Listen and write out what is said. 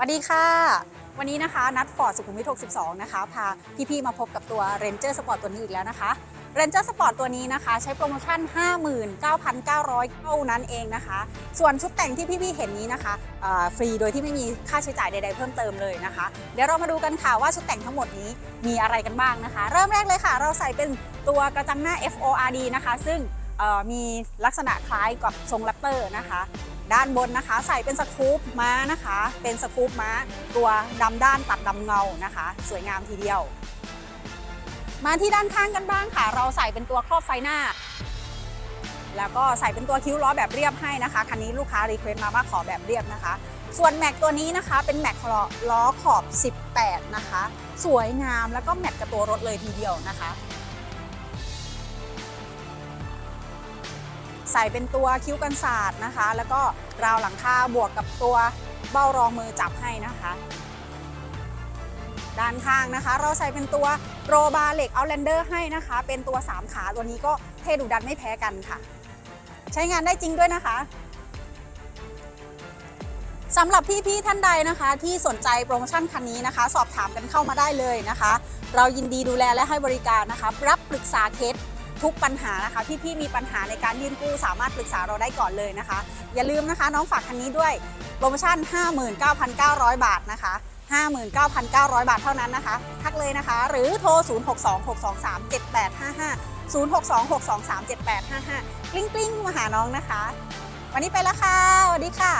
สวัสดีค่ะ วันนี้นะคะนัดฟอร์ดสุขุมวิท 62 นะคะ พาพี่ๆมาพบกับตัว Ranger Sport ตัวนี้อีกแล้วนะคะ Ranger Sport ตัวนี้นะคะ ใช้โปรโมชั่น 59,900 เท่านั้นเองนะคะ ส่วนชุดแต่งที่พี่ๆเห็นนี้นะคะฟรีโดยที่ไม่มีค่าใช้จ่ายใดๆเพิ่มเติมเลยนะคะ เดี๋ยวเรามาดูกันค่ะว่าชุดแต่งทั้งหมดนี้มีอะไรกันบ้างนะคะ เริ่มแรกเลยค่ะ เราใส่เป็นตัวกระจังหน้า FORD นะคะ ซึ่งมีลักษณะคล้ายกับทรงแรปเตอร์นะคะ ด้านบนนะคะ ใส่เป็นสกู๊ปม้านะคะ เป็นสกู๊ปม้าตัวดำด้านตัดดำเงานะคะ สวยงามทีเดียว มาที่ด้านข้างกันบ้างค่ะ เราใส่เป็นตัวครอบไฟหน้า แล้วก็ใส่เป็นตัวคิ้วล้อแบบเรียบให้นะคะคันนี้ลูกค้ารีเควสต์มาว่าขอแบบเรียบนะคะ ส่วนแม็กตัวนี้นะคะ เป็นแม็กล้อขอบ 18 นะคะ สวยงามแล้วก็แมทกับตัวรถเลยทีเดียวนะคะ ใส่เป็นตัวคิ้วกันศาสตร์นะคะ แล้วก็ราวหลังคาบวกกับตัวเบ้ารองมือจับให้นะคะ ด้านข้างนะคะ เราใส่เป็นตัวโรบาเหล็กเอาแลนเดอร์ให้นะคะ เป็นตัว 3 ขาตัวนี้ก็เท่ดุดันไม่แพ้กันค่ะ ใช้งานได้จริงด้วยนะคะสำหรับพี่ๆท่านใดนะคะ ที่สนใจโปรโมชั่นคันนี้นะคะ สอบถามกันเข้ามาได้เลยนะคะ เรายินดีดูแลและให้บริการนะคะ รับปรึกษาเคส ทุกปัญหานะคะพี่ๆมีปัญหาในการยื่นกู้สามารถปรึกษาเราได้ก่อนเลยนะคะ อย่าลืมนะคะ น้องฝากคันนี้ด้วยโปรโมชั่น 59,900 บาทนะคะ59,900 บาทเท่านั้นนะคะ ทักเลยนะคะ หรือโทร 0626237855 0626237855 กลิ้งกลิ้งมาหาน้องนะคะ วันนี้ไปแล้วค่ะสวัสดีค่ะ